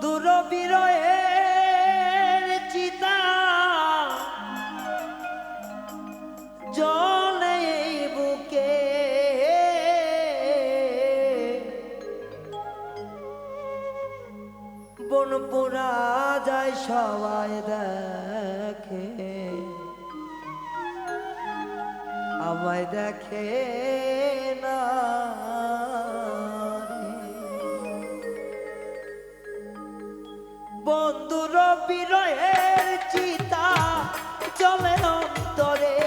বন্ধুর বিরয়ের চিতা। জলে বুকে বন যায় সবাই দেখে। আমায় দেখে না। বন্ধুর বিরয়ের চিতা চলে অন্তরে।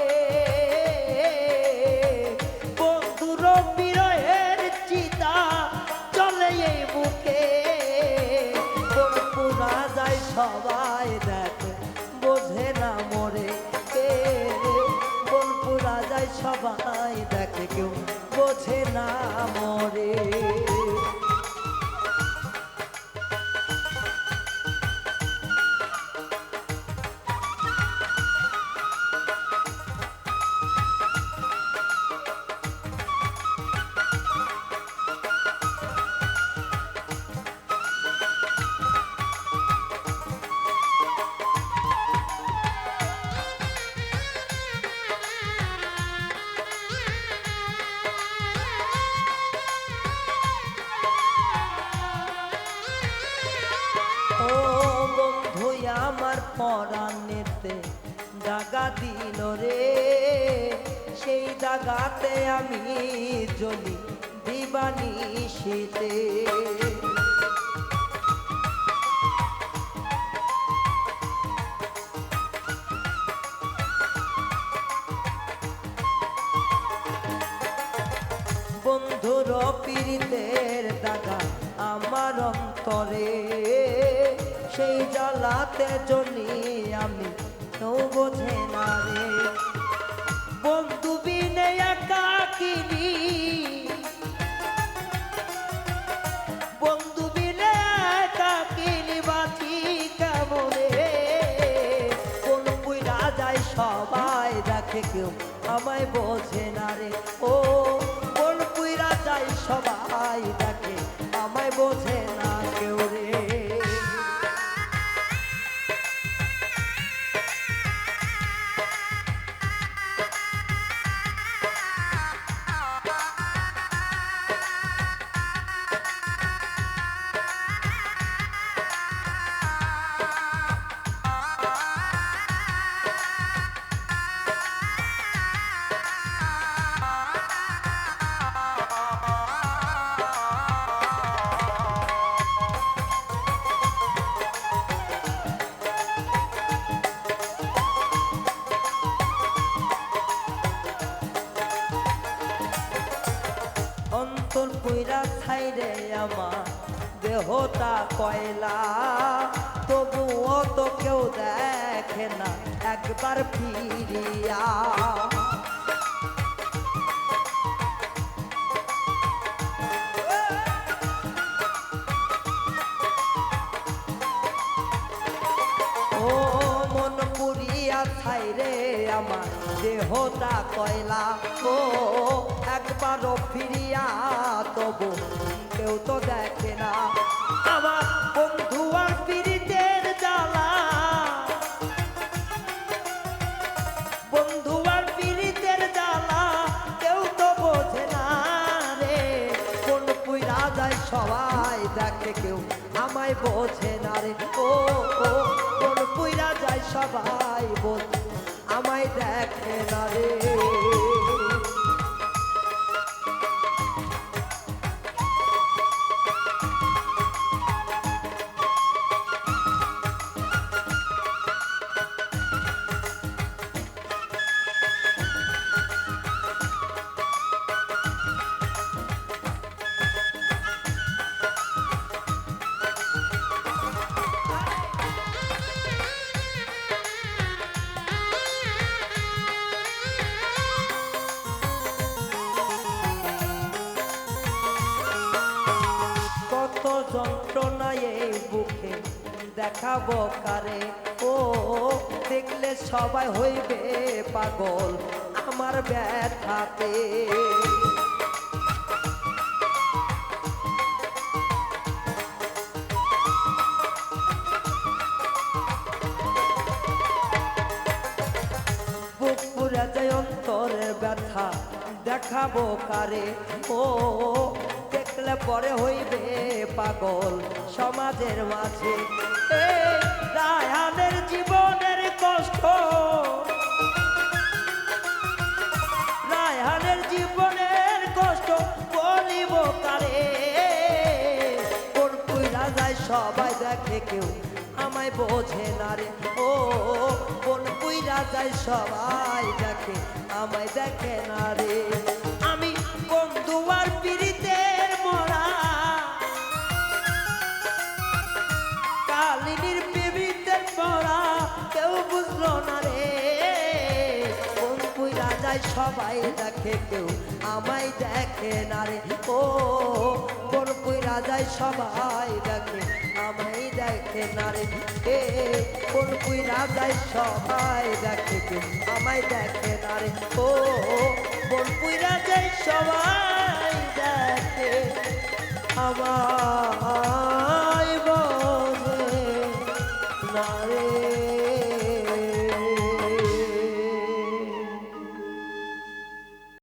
বন্ধুর বিরয়ের চিতা চলে এই বুকে। পুরা যায় সবাই দেখে, বোঝে না মরে কে। কোন পুরা যায় সবাই দেখে, কেউ বোঝে না মরে। পরাণেতে দাগা দিল রে। সেই দাগাতে আমি জ্বলি দিবানি শীতে। বন্ধুর পীড়িতের দাগা আমার অন্তরে। সেই জ্বালাতে জনি আমি কেউ বোঝে না রে। বন্ধু বিনে একাকিনী বন্ধু বিনে একাকিনী বাঁচি কেমনে? কোন পুইরা যায় সবাই দেখে কেউ, আমায় বোঝে না রে। ও, কোন পুইরা যায় সবাই দেখে, আমায় বোঝে না অন্তর কইরা ছাইরে আমার দেহটা কয়লা। তবুও তো কেউ দেখে না একবার ফিরিয়া। পুরিয়া ছাইরে আমার দেহটা কয়লা। ও, একবারও ফিরিয়া তবু কেউ তো দেখে না। আমার বন্ধু আর পীড়িতের জ্বালা। বন্ধু আর পীড়িতের জ্বালা, কেউ তো বোঝে না রে। কোন পুইরা যায় সবাই দেখে, কেউ আমায় বোঝে না রে। ও ও সবাই বল আমায় দেখে না রে। দেখাবো কারে? ও, দেখলে সবাই হইবে পাগল আমার ব্যথাতে। বুক পুরা যায় ব্যথা, দেখাবো কারে? ও দেখলে পরে হইবে পাগল সমাজের মাঝে। জীবনের কষ্ট। জীবনের কষ্ট কারে? কোন পুইরা যায় সবাই দেখে কেউ আমায় বোঝে না রে। ও, কোন পুইরা যায় সবাই দেখে, আমায় দেখে না রে। আমি বন্ধু আর যায় সবাই দেখে কেউ, আমায় দেখে না রে। ও কোন পুইরা যায় সবাই দেখে, আমায় দেখে না রে। এ কোন পুইরা যায় সবাই দেখে কেউ, আমায় দেখে না রে। ও কোন পুইরা যায় সবাই দেখে আমার